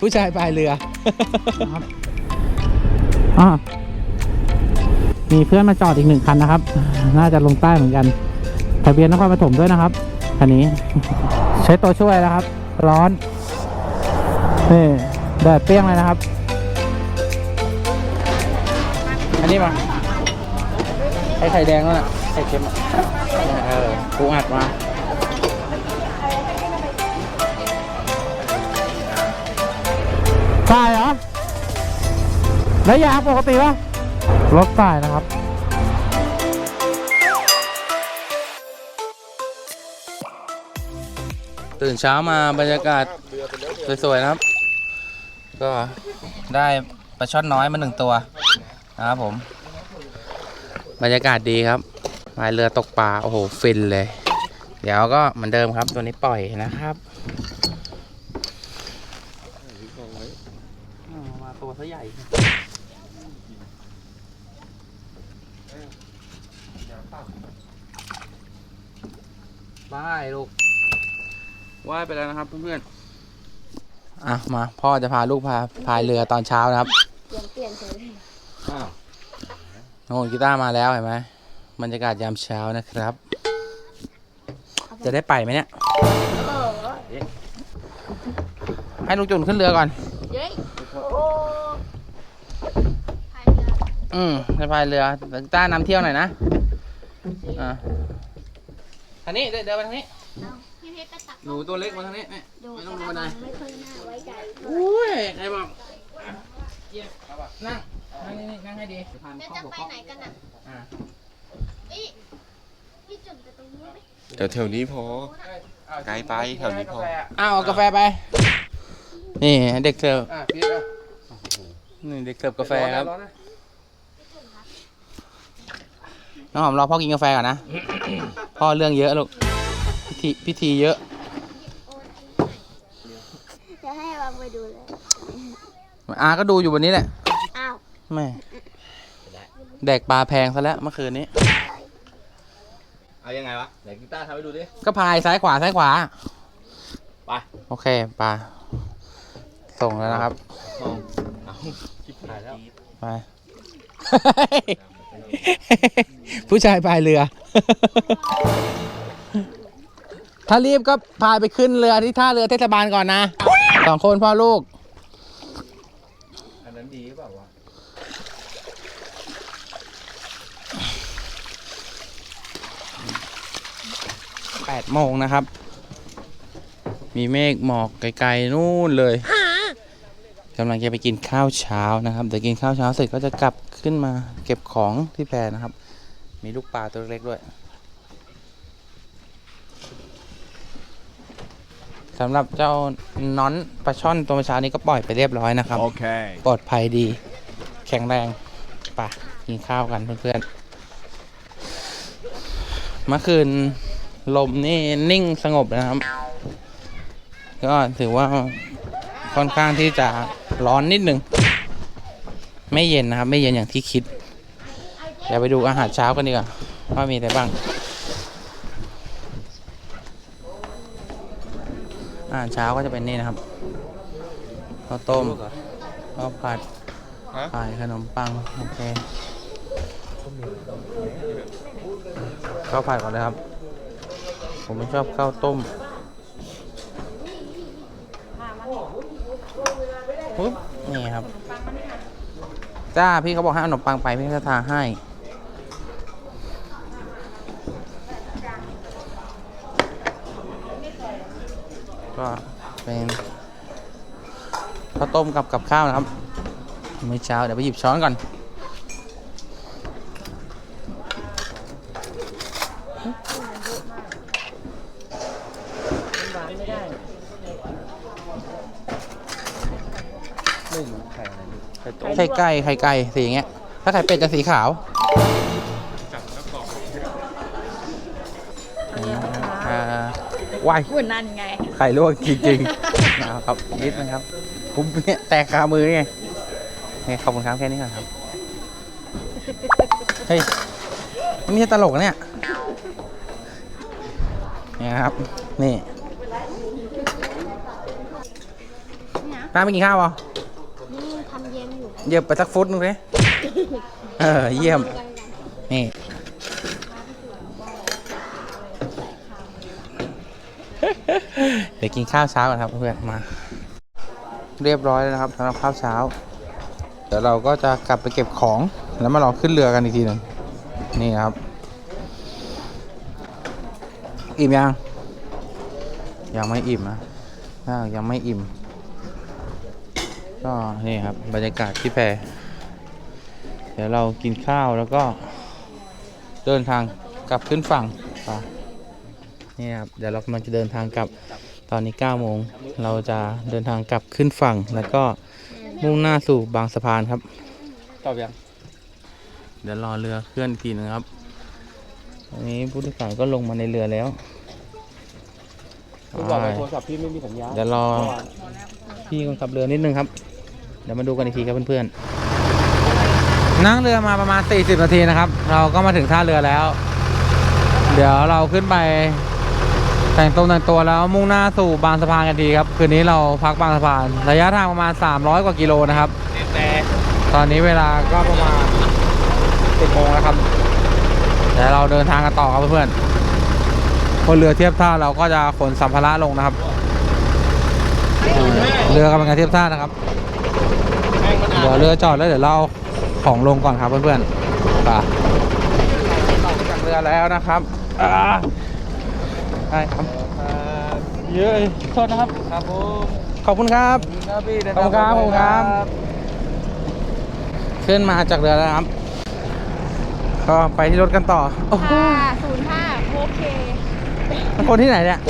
ผู้ชายพายเรืออ่ามีเพื่อนมาจอดอีกหนึ่งคันนะครับ น่าจะลงใต้เหมือนกัน ทะเบียนนครปฐมด้วยนะครับ คันนี้ ใช้ตัวช่วยนะครับ ร้อน นี่แดดเปรี้ยงเลยนะครับ อันนี้มาไอ้ไข่แดงนั่นน่ะไข่เค็มอะ เออปูอัดมา แล้วยางปกติปะรถสายนะครับ ตื่นเช้ามาบรรยากาศสวยๆนะครับ ก็ได้ปลาช่อนน้อยมาหนึ่งตัวนะครับผม บรรยากาศดีครับพายเรือตกปลาโอ้โหฟินเลย เดี๋ยวก็เหมือนเดิมครับตัวนี้ปล่อยนะครับอ้าวมาตัวซะใหญ่ ว่ายลูกว่ายไปแล้วนะครับเพื่อนๆอะมา พ่อจะพาลูกพาพายเรือตอนเช้านะครับเปลี่ยนเปลี่ยนเฉยโน่นกีตาร์มาแล้วเห็นไหมบรรยากาศยามเช้านะครับ จะได้ไปไหมเนี่ยโอ้โหให้ลุงจุนขึ้นเรือก่อนเย้ยโอ้พายเรืออืมจะพายเรือแต่กีตาร์นำเที่ยวหน่อยนะอะทา งนี้เดินเดินไปทางนี้เอาพี่เพชรก็ตักหนูตัวเล็กมาทางนี้นี่ดูไม่กต้องลระงมาไหนมังไม่ค่อยน่าไว้ใจอุ้ยใครบอกอะเยี่ยมเอาป่ะนั่งนั่งนี่นั่งให้ดีผ่านแล้วข้อจะบกไปพร่องไหนกันอะอะเอ้ยพี่จุ่มไปตรงนี้ไหมเดี๋ยวแถวนี้พอเอาไกลไปแถวนี้พอ อ้าวเอากาแฟไป นี่เด็กเสิร์ฟนี่เด็กเสิร์ฟกาแฟครับน้ องหอมรอพ่อกินกาแฟก่อนนะ พ่อเรื่องเยอะลูก พิธีพิธีเยอะจะให้วางไปดูเลย อาก็ดูอยู่วันนี้แหละอ้าว แม่แดกปลาแพงซะแล้วเมื่อคืนนี้ เอายังไงวะไหนกีตาร์ทำให้ดูดิ ก็พายซ้ายขวาซ้ายขวา ไป โอเคปลาส่งแล้วนะครับเอาชิบหายแล้ว ไป ผู้ชายพายเรือ ถ้ารีบก็พายไปขึ้นเรือที่ท่าเรือเทศบาลก่อนนะสองคนพ่อลูก อันนั้นดีหรือเปล่าวะ8โมงนะครับ มีเมฆหมอกไกลๆนู่นเลยกำลังจะไปกินข้าวเช้านะครับเดี๋ยวกินข้าวเช้าเสร็จก็จะกลับ ขึ้นมาเก็บของที่แพนะครับ มีลูกปลาตัวเล็กๆด้วยสำหรับเจ้าน้อนปลาช่อนตัวเมื่อเช้านี้ก็ปล่อยไปเรียบร้อยนะครับ Okay ปลอดภัยดี แข็งแรงไป่ะกินข้าวกันเพื่อนๆเมื่อคืนลมนี่นิ่งสงบนะครับ ก็ถือว่าค่อนข้างที่จะร้อนนิดหนึ่ง ไม่เย็นนะครับ ไม่เย็นอย่างที่คิด เดี๋ยวไปดูอาหารเช้ากันดีกว่าว่ามีอะไรบ้าง อาหารเช้าก็จะเป็นนี่นะครับข้าวต้มข้าวผัดฮะไข่ขนมปัง โอเคข้าวผัดก่อนเลยครับ ผมไม่ชอบข้าวต้มปุ๊บนี่ครับ จ้าพี่เขาบอกให้เอาขนมปังไปพี่จะทาให้ ก็เป็นข้าวต้มกับกับข้าวนะครับมื้อเช้าเดี๋ยวไปหยิบช้อนก่อน ไข่ไก่ไข่ไก่สีอย่างเงี้ย ถ้าไข่เป็ดจะสีขาวอ่าวายหุ่นนั่นไง ไข่ลวกจริงๆนะครับนิดนะครับผมเนี่ยแตกคามือไงนี่ขอบคุณครับแค่นี้ก่อนครับ เฮ้ยมันไม่ใช่ตลกนะเนี่ยนี่นะครับ นี่น้าไม่กินข้าวเหรอนี่ทำเย็นอยู่ เหยียบไปสักฟุตนึงเลยเออ เยี่ยม นี่ เดี๋ยวกินข้าวเช้าก่อนครับเพื่อนๆมา เรียบร้อยแล้วนะครับสำหรับข้าวเช้า เดี๋ยวเราก็จะกลับไปเก็บของแล้วมาลองขึ้นเรือกันอีกทีหนึ่งนี่ครับ อิ่มยัง ยังไม่อิ่มนะถ้ายังไม่อิ่ม ก็นี่ครับบรรยากาศที่แพเดี๋ยวเรากินข้าวแล้วก็เดินทางกลับขึ้นฝั่งไปนี่ครับเดี๋ยวเรากำลังจะเดินทางกลับตอนนี้9โมงเราจะเดินทางกลับขึ้นฝั่ง แล้วก็มุ่งหน้าสู่บางสะพานครับตอบยังเดี๋ยวรอเรือเคลื่อนอีกทีนึงครับตอนนี้ผู้โดยสารก็ลงมาในเรือแล้วคุณบอกในโทรศัพท์พี่ไม่มีสัญญาณเดี๋ยวรอพี่คนขับเรือนิดนึงครับ เดี๋ยวมาดูกันอีกทีครับเพื่อนๆ นั่งเรือมาประมาณ 40 นาทีนะครับ เราก็มาถึงท่าเรือแล้ว เดี๋ยวเราขึ้นไปแต่งตัวแต่งตัวแล้วมุ่งหน้าสู่บางสะพานกันดีครับ คืนนี้เราพักบางสะพาน ระยะทางประมาณ 300 กว่ากิโลนะครับตอนนี้เวลาก็ประมาณ 10โมงแล้วครับเดี๋ยวเราเดินทางกันต่อครับเพื่อนๆบนเรือเทียบท่าเราก็จะขนสัมภาระลงนะครับ เรือกำลังจะเทียบท่านะครับ เดี๋ยวเรือจอดแล้วเดี๋ยวเราเอาของลงก่อนครับเพื่อนๆไปจากเรือแล้วนะครับอ่าได้ครับเยอะโทษนะครับ ครับผมขอบคุณครับ ครับพี่ขอบคุณครับขอบคุณครับ ขึ้นมาจากเรือแล้วครับ ก็ไปที่รถกันต่อโอ้โหห้าศูนย์ห้าโอเคคนที่ไหนเนี่ย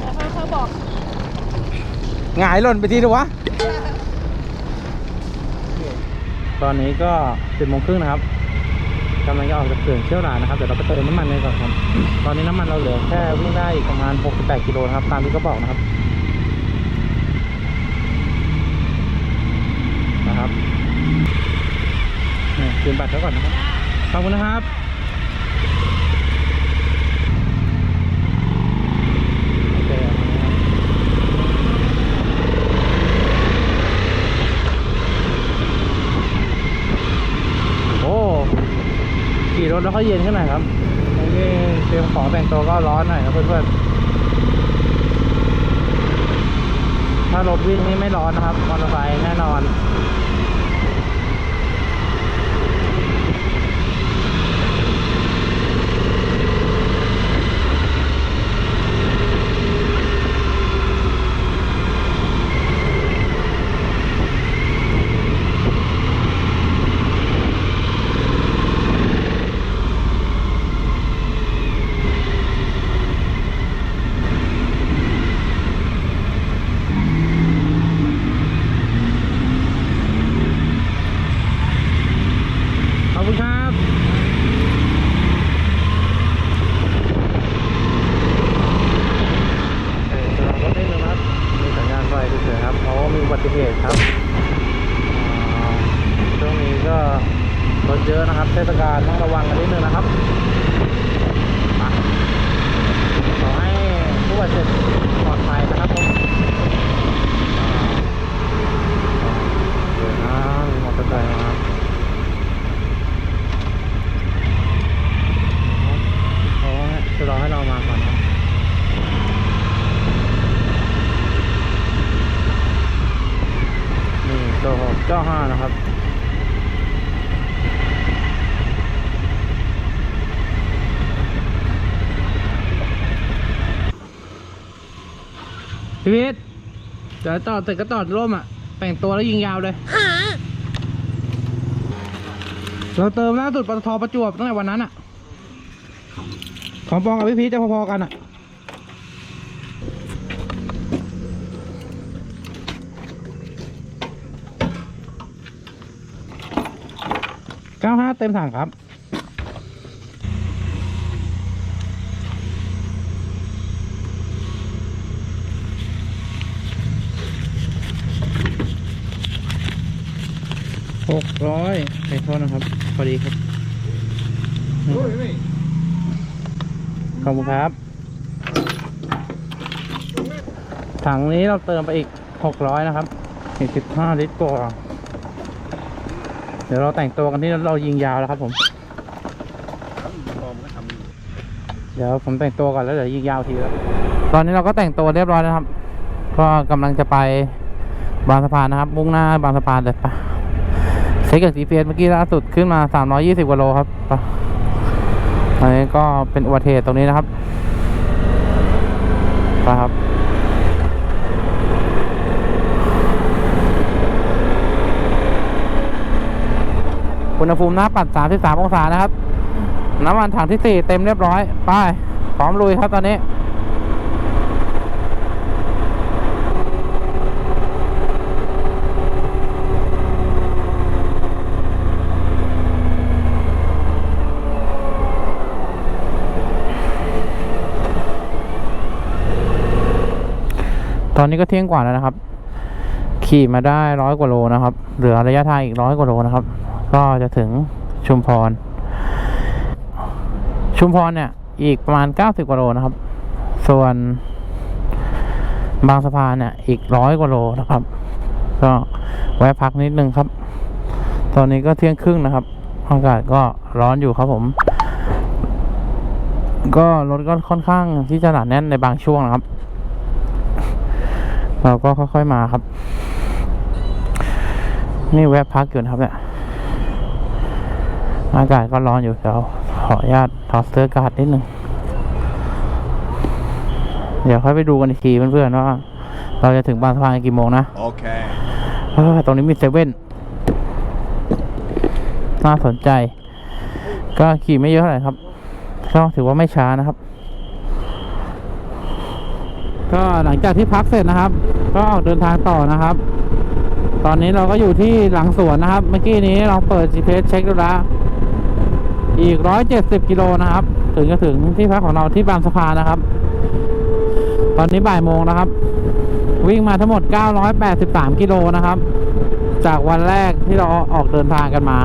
แล้วเขาเขาบอกหงายหล่นไปทีดูวะ ตอนนี้ก็สิบโมงครึ่งนะครับกำลังจะออกจากเขื่อนเชี่ยวหลานนะครับเดี๋ยวเราไปเติมน้ำมันเลยก่อนครับตอนนี้น้ำมันเราเหลือแค่วิ่งได้อีกประมาณ 68 กิโลนะครับตามที่เขาบอกนะครับนะครับเนี่ยคืนบัตรเขาก่อนนะครับขอบคุณนะครับ โอเคเอามานะครับ โอ้ ขี่รถแล้วก็เย็นขึ้นหน่อยครับอันนี้เตรียมของแต่งตัวก็ร้อนหน่อยครับเพื่อนๆถ้ารถวิ่งนี่ไม่ร้อนนะครับมอเตอร์ไซค์แน่นอน ขอบคุณครับ เออสำหรับรถนิดนึงนะครับ มีสัญญาณไฟเฉยๆครับ เพราะว่ามีอุบัติเหตุครับอ่า ช่วงนี้ก็รถเยอะนะครับ เทศกาลต้องระวังกันนิดนึงนะครับไปขอให้ผู้บาดเจ็บปลอดภัยนะครับผมอ่าเดี๋ยวนะมีมอเตอร์ไซค์มาครับเขาจะรอให้เรามาก่อนนะ นี่ตัวหกเก้าห้านะครับพีวิทย์เดี๋ยวต่อเสร็จก็ต่อร่มอะ แต่งตัวแล้วยิงยาวเลยเราเติมล่าสุดปตทประจวบตั้งแต่วันนั้นอะ ของปองกับพี่พีชจะพอๆกันอะ เต็มถังครับหกร้อยขอโทษนะครับ พอดีครับขอบคุณครับ ถังนี้เราเติมไปอีกหกร้อยนะครับอีกสิบห้าลิตรกว่า ดี๋ยวเราแต่งตัวกันที่เรายิงยาวแล้วครับผม เดี๋ยวผมแต่งตัวก่อนแล้วเดี๋ยวยิงยาวทีแล้วตอนนี้เราก็แต่งตัวเรียบร้อยแล้วครับ ก็กำลังจะไปบางสะพานนะครับ มุ่งหน้าบางสะพานเลยไปเช็คกับ GPS เมื่อกี้ล่าสุดขึ้นมา 320กว่าโลครับอันนี้ก็เป็นอุบัติเหตุตรงนี้นะครับไปครับ อุณหภูมิหน้าปัด 33 องศานะครับ น้ำมันถังที่ 4 เต็มเรียบร้อย ไป พร้อมลุยครับตอนนี้ตอนนี้ก็เที่ยงกว่าแล้วนะครับ ขี่มาได้ร้อยกว่าโลนะครับ เหลือระยะทางอีกร้อยกว่าโลนะครับ ก็จะถึงชุมพร ชุมพรเนี่ย อีกประมาณ 90 กว่าโลนะครับ ส่วนบางสะพานเนี่ยอีกร้อยกว่าโลนะครับ ก็แวะพักนิดนึงครับ ตอนนี้ก็เที่ยงครึ่งนะครับอากาศก็ร้อนอยู่ครับผม ก็รถก็ค่อนข้างที่จะหนาแน่นในบางช่วงนะครับ เราก็ค่อยๆมาครับ นี่แวะพักอยู่นะครับเนี่ยอากาศก็ร้อนอยู่เดี๋ยวขออนุญาตถอดเสื้ออากาศนิดนึงเดี๋ยวค่อยไปดูกันอีกทีเพื่อนๆว่าเราจะถึงบางสะพานกี่โมงนะ Okay. เออตรงนี้มีเซเว่นน่าสนใจ ก็ขี่ไม่เยอะเท่าไหร่ครับก็ถือว่าไม่ช้านะครับ ก็หลังจากที่พักเสร็จนะครับ ก็ออกเดินทางต่อนะครับ ตอนนี้เราก็อยู่ที่หลังสวนนะครับ เมื่อกี้นี้เราเปิด GPS เช็คดูแล้วอีก 170 กิโลนะครับ ถึงจะถึงที่พักของเราที่บางสะพานนะครับ ตอนนี้บ่ายโมงนะครับ วิ่งมาทั้งหมด 983 กิโลนะครับ จากวันแรกที่เราออกเดินทางกันมา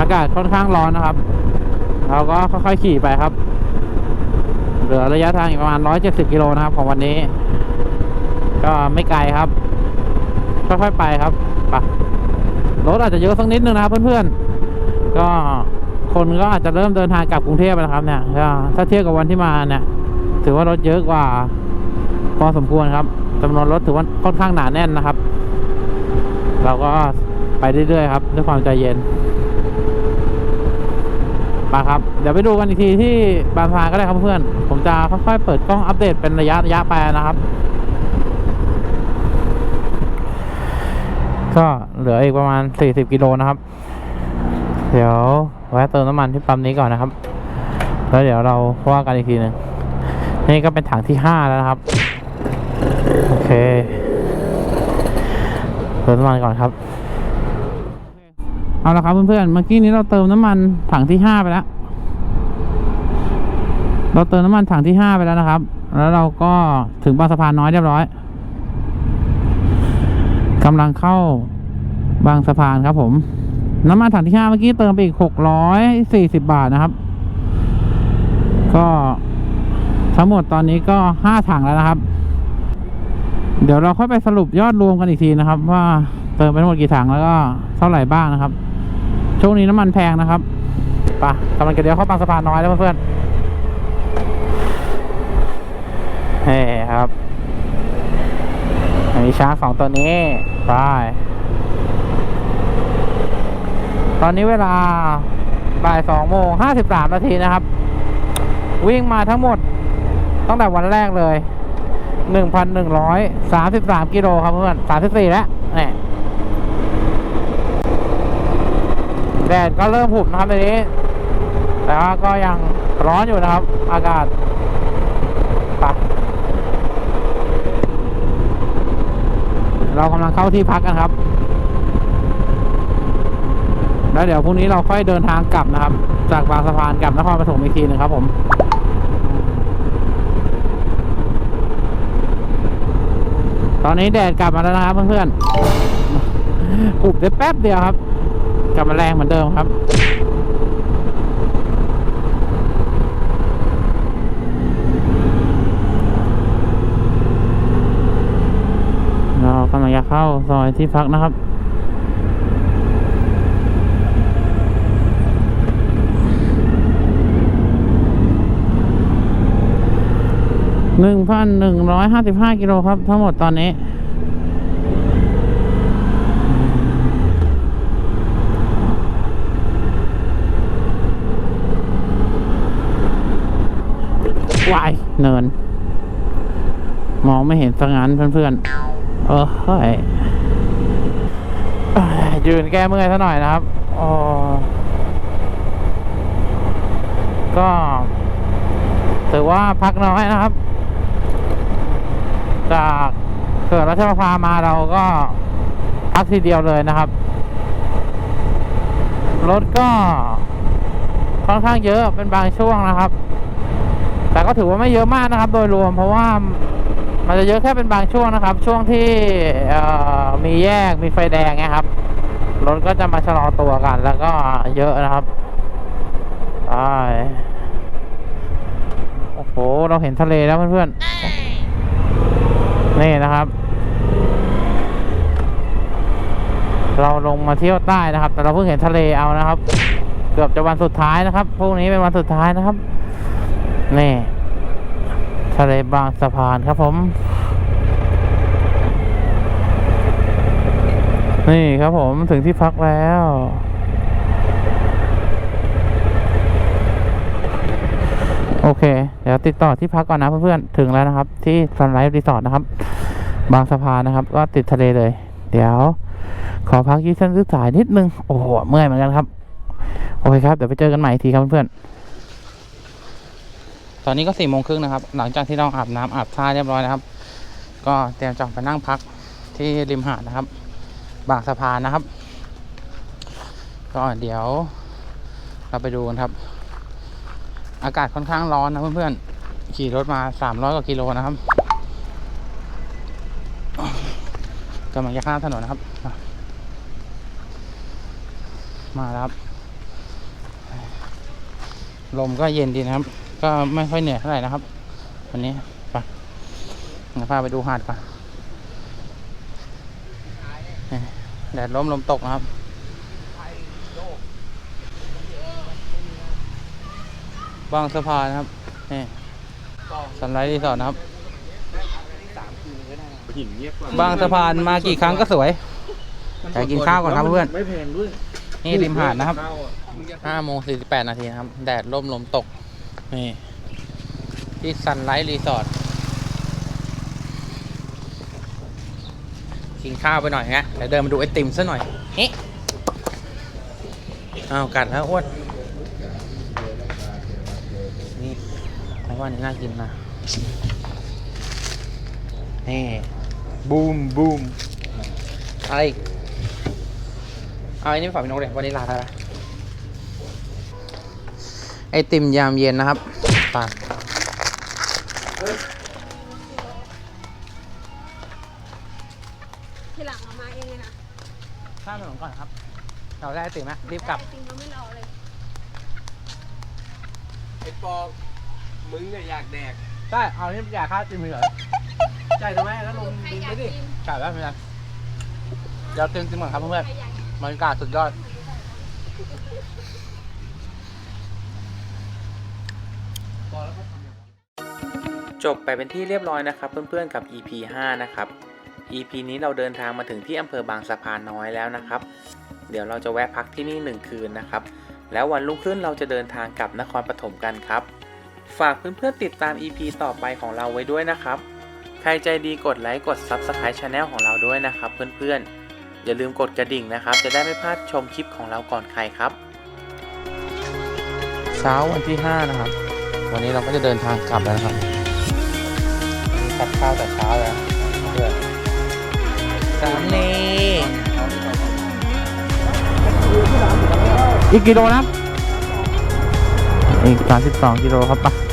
อากาศค่อนข้างร้อนนะครับ เราก็ค่อยๆขี่ไปครับ เหลือระยะทางอีกประมาณ 170 กิโลนะครับของวันนี้ ก็ไม่ไกลครับ ค่อยๆไปครับไปรถอาจจะเยอะสักนิดนึงนะครับเพื่อนๆ ก็คนก็อาจจะเริ่มเดินทางกลับกรุงเทพแล้วครับเนี่ยถ้าเทียบกับวันที่มาเนี่ย ถือว่ารถเยอะกว่าพอสมควรครับจำนวนรถถือว่าค่อนข้างหนาแน่นนะครับ เราก็ไปเรื่อยๆครับด้วยความใจเย็นมาครับ เดี๋ยวไปดูกันอีกทีที่บางพานก็ได้ครับเพื่อน ผมจะค่อยๆเปิดกล้องอัปเดตเป็นระยะระยะไปนะครับ ก็เหลืออีกประมาณ 40 กิโลนะครับ เดี๋ยวแวะเติมน้ำมันที่ปั๊มนี้ก่อนนะครับ แล้วเดี๋ยวเราว่ากันอีกทีหนึ่งนี่ก็เป็นถังที่ห้าแล้วนะครับ โอเคเติมน้ำมันก่อนครับ เอาละครับเพื่อนๆ เมื่อกี้นี้เราเติมน้ำมันถังที่ห้าไปแล้ว เราเติมน้ำมันถังที่ห้าไปแล้วนะครับ แล้วเราก็ถึงบางสะพานน้อยเรียบร้อย กำลังเข้าบางสะพานครับผม น้ำมันถังที่ห้าเมื่อกี้เติมไปอีกหกร้อยสี่สิบบาทนะครับ ก็ทั้งหมดตอนนี้ก็ห้าถังแล้วนะครับ เดี๋ยวเราค่อยไปสรุปยอดรวมกันอีกทีนะครับ ว่าเติมไปทั้งหมดกี่ถังแล้วก็เท่าไหร่บ้างนะครับ ช่วงนี้น้ำมันแพงนะครับปะกำลังจะเดี๋ยวเข้าบางสะพานน้อยแล้วเพื่อนๆเฮ้ครับ มีช้างสองตัวนี้ไปตอนนี้เวลาบ่ายสองโมงห้าสิบสามนาทีนะครับ วิ่งมาทั้งหมดตั้งแต่วันแรกเลยหนึ่งพันหนึ่งร้อยสามสิบสามกิโลครับเพื่อนสามสิบสี่แล้วเนี่ยแดดก็เริ่มผุบนะครับตอนนี้ แต่ว่าก็ยังร้อนอยู่นะครับ อากาศไป เรากำลังเข้าที่พักกันครับ แล้วเดี๋ยวพรุ่งนี้เราค่อยเดินทางกลับนะครับ จากบางสะพานกลับนครปฐมอีกทีหนึงครับผมตอนนี้แดดกลับมาแล้วนะครับเพื่อนๆปุบได้แป๊บเดียวครับ กลับมาแรงเหมือนเดิมครับำลังจะเข้าซอยที่พักนะครับ หนึ่งพันหนึ่งร้อยห้าสิบห้ากิโลครับ ทั้งหมดตอนนี้วายเนิน มองไม่เห็นสังงานเพื่อนๆ เออเฮ้ยเอ้ยยืนแก้เมื่อยซะหน่อยนะครับอ๋อก็ถือว่าพักน้อยนะครับ จากเกิดรัชประภามาเราก็พักทีเดียวเลยนะครับ รถก็ค่อนข้างเยอะเป็นบางช่วงนะครับ แต่ก็ถือว่าไม่เยอะมากนะครับ โดยรวมเพราะว่า มันจะเยอะแค่เป็นบางช่วงนะครับ ช่วงที่มีแยกมีไฟแดงเงี้ยครับรถก็จะมาชะลอตัวกัน แล้วก็เยอะนะครับไปโอ้โห เราเห็นทะเลแล้วเพื่อนๆ นี่นะครับ เราลงมาเที่ยวใต้นะครับ แต่เราเพิ่งเห็นทะเลเอานะครับ เกือบจะวันสุดท้ายนะครับพรุ่งนี้เป็นวันสุดท้ายนะครับ นี่ ทะเลบางสะพานครับผม นี่ครับผมถึงที่พักแล้วโอเค เดี๋ยวติดต่อที่พักก่อนนะเพื่อนๆ ถึงแล้วนะครับ ที่ซันไลฟ์รีสอร์ทนะครับ บางสะพานนะครับ ก็ติดทะเลเลย เดี๋ยว ขอพักยืดเส้นยืดสายนิดนึง โอ้โห เมื่อยเหมือนกันครับ โอเคครับ เดี๋ยวไปเจอกันใหม่ทีครับเพื่อนๆ ตอนนี้ก็สี่โมงครึ่งนะครับ หลังจากที่เราอาบน้ำอาบท่าเรียบร้อยนะครับ ก็เตรียมจะไปนั่งพักที่ริมหาดนะครับ บางสะพานนะครับ ก็เดี๋ยวเราไปดูกันครับ อากาศค่อนข้างร้อนนะเพื่อนๆ ขี่รถมาสามร้อยกว่ากิโลนะครับกำลังจะข้ามถนนนะครับ มาแล้วครับ ลมก็เย็นดีนะครับ ก็ไม่ค่อยเหนื่อยเท่าไหร่นะครับ วันนี้ไปพาไปดูหาดก่อนแดดลมลมตกนะครับบางสะพานนะครับนี่สันไลท์รีสอร์ทนะครับบางสะพานมากี่ครั้งก็สวยแต่กินข้าวก่อนครับเพื่อนไม่แพงด้วยนี่ริมหาดนะครับข้าวอะห้าโมงสี่สิบแปดนาทีครับ แดดร่มลมตก นี่ที่ซันไลท์รีสอร์ทกินข้าวไปหน่อยฮะเดี๋ยวเดินมาดูไอติมซะหน่อยเฮ้อ้ากัดแล้วอ้วนนี่ไอ้ว่านี่น่ากินนะนี่บูมบูมอะไรอีกเอาไอ้นี่ฝากพี่นกเลยวานิลาได้ไหม ไอติมยามเย็นนะครับไปทีหลังเอามาเองเลยนะข้ามถนนก่อนครับ เราได้ไอติมไหมรีบกลับจริงเราไม่รอเลยไอ้ปอกมึงเนี่ยอยากแดกได้ เอานี่อยากค่าไอติมเหรอใช่ทำไมแล้วลงใครดินอยาไปกดิกินจ่ายแล้วไม่เป็นไรเดี๋ยวเติมติมก่อนครับเพื่อนใครอยากกินๆบรรยากาศสุดยอด จบไปเป็นที่เรียบร้อยนะครับ เพื่อนๆกับ EP 5 นะครับ EP นี้เราเดินทางมาถึงที่อำเภอบางสะพานน้อยแล้วนะครับ เดี๋ยวเราจะแวะพักที่นี่ 1 คืนนะครับ แล้ววันรุ่งขึ้นเราจะเดินทางกลับนครปฐมกันครับ ฝากเพื่อนๆติดตาม EP ต่อไปของเราไว้ด้วยนะครับ ใครใจดีกดไลค์กด Subscribe Channel ของเราด้วยนะครับ เพื่อนๆ อย่าลืมกดกระดิ่งนะครับ จะได้ไม่พลาดชมคลิปของเราก่อนใครครับ เช้าวันที่ 5 นะครับ วันนี้เราก็จะเดินทางกลับแล้วนะครับ ตัดข้าวแต่เช้าแล้วเพื่อนสามนีอีกกิโลนะครับอีกสามสิบสองกิโลครับปะ